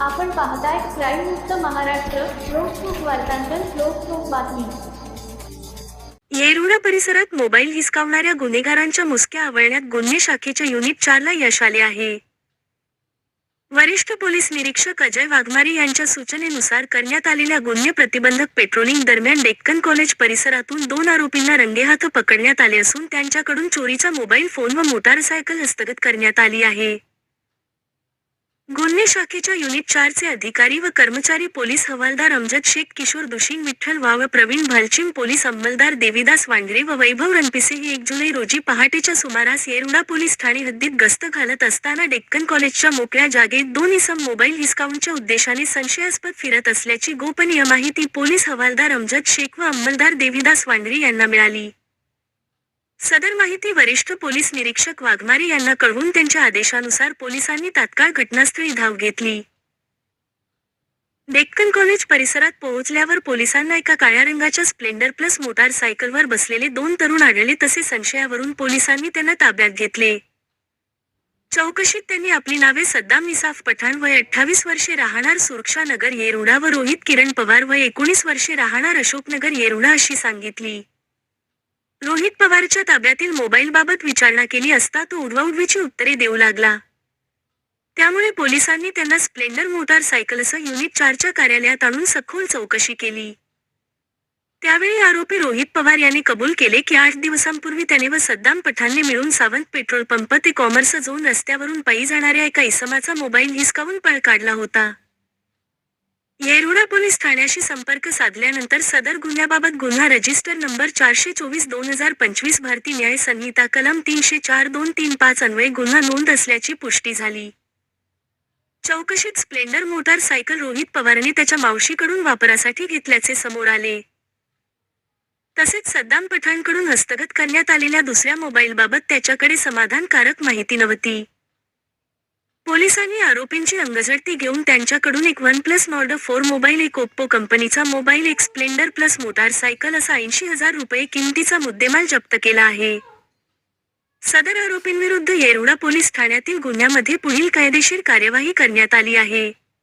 आपण पाहताय क्राईम मुक्त महाराष्ट्र लोकसुख वार्तांकन लोकसुख बातमी. येरुळा परिसरात मोबाईल हिसकावणाऱ्या गुन्हेगारांच्या मुसक्या आवळण्यात गुन्हे शाखेच्या युनिट चारला यश आले आहे. वरिष्ठ पोलीस निरीक्षक अजय वाघमारे यांच्या सूचनेनुसार करण्यात आलेल्या गुन्हे प्रतिबंधक पेट्रोलिंग दरम्यान डेक्कन कॉलेज परिसरातून दोन आरोपींना रंगेहाथ पकडण्यात आले असून त्यांच्याकडून चोरीचा मोबाईल फोन व मोटारसायकल हस्तगत करण्यात आली आहे. गुन्हे शाखेच्या युनिट चारचे अधिकारी व कर्मचारी पोलीस हवालदार अमजद शेख किशोर दुशिंग विठ्ठल वाव प्रवीण भालचिम पोलीस अंमलदार देवीदास वांगरे व वैभव रणपिसे हे एक जुलै रोजी पहाटेच्या सुमारास येरुडा पोलीस ठाणे हद्दीत गस्त घालत असताना डेक्कन कॉलेजच्या मोकळ्या जागेत दोन इसम मोबाईल हिसकावूनच्या उद्देशाने संशयास्पद फिरत असल्याची गोपनीय माहिती पोलीस हवालदार अमजद शेख व अंमलदार देवीदास वांगरे यांना मिळाली. सदर माहिती वरिष्ठ पोलीस निरीक्षक वाघमारे यांना कळवून त्यांच्या आदेशानुसार पोलिसांनी तात्काळ घटनास्थळी धाव घेतली. डेक्कन कॉलेज परिसरात पोहोचल्यावर पोलिसांना एका काळ्या रंगाच्या स्प्लेंडर प्लस मोटारसायकलवर बसलेले दोन तरुण आढळले तसे संशयावरून पोलिसांनी त्यांना ताब्यात घेतले. चौकशीत त्यांनी आपली नावे सद्दाम निसाफ पठाण वय अठ्ठावीस वर्षे राहणार सुरक्षा नगर येरुडा व रोहित किरण पवार वय एकोणीस वर्षे राहणार अशोकनगर येरुडा अशी सांगितली. रोहित पवारच्या ताब्यातील मोबाईलबाबत विचारणा केली असता तो उडवाउडवीची उत्तरे देऊ लागला. त्यामुळे पोलिसांनी त्यांना स्प्लेंडर मोटारसायकलसह युनिट चारच्या कार्यालयात आणून सखोल चौकशी केली. त्यावेळी आरोपी रोहित पवार यांनी कबूल केले की आठ दिवसांपूर्वी त्याने व सद्दाम पठाणने मिळून सावंत पेट्रोल पंप ते कॉमर्स झोन रस्त्यावरून पायी जाणाऱ्या एका इसमाचा मोबाईल हिसकावून पळ काढला होता. येरवडा पोलीस ठाण्याशी संपर्क साधल्यानंतर सदर गुन्ह्याबाबत गुन्हा रजिस्टर नंबर चारशे चोवीस दोन हजार पंचवीस भारतीय न्याय संहिता कलम तीनशे चार दोन तीन पाच अन्वये गुन्हा नोंद असल्याची पुष्टी झाली. चौकशीत स्प्लेंडर मोटार सायकल रोहित पवारने त्याच्या मावशीकडून वापरासाठी घेतल्याचे समोर आले. तसेच सद्दाम पठाणकडून हस्तगत करण्यात आलेल्या दुसऱ्या मोबाईलबाबत त्याच्याकडे समाधानकारक माहिती नव्हती. पोलिसांनी आरोपींची अंगझडती घेऊन त्यांच्याकडून एक one plus Nord four mobile एक ओप्पो कंपनीचा मोबाईल एक स्प्लेंडर प्लस मोटारसायकल असा ऐंशी हजार रुपये किमतीचा मुद्देमाल जप्त केला आहे. सदर आरोपींविरुद्ध येरवडा पोलीस ठाण्यातील गुन्ह्यामध्ये पुढील कायदेशीर कार्यवाही करण्यात आली आहे.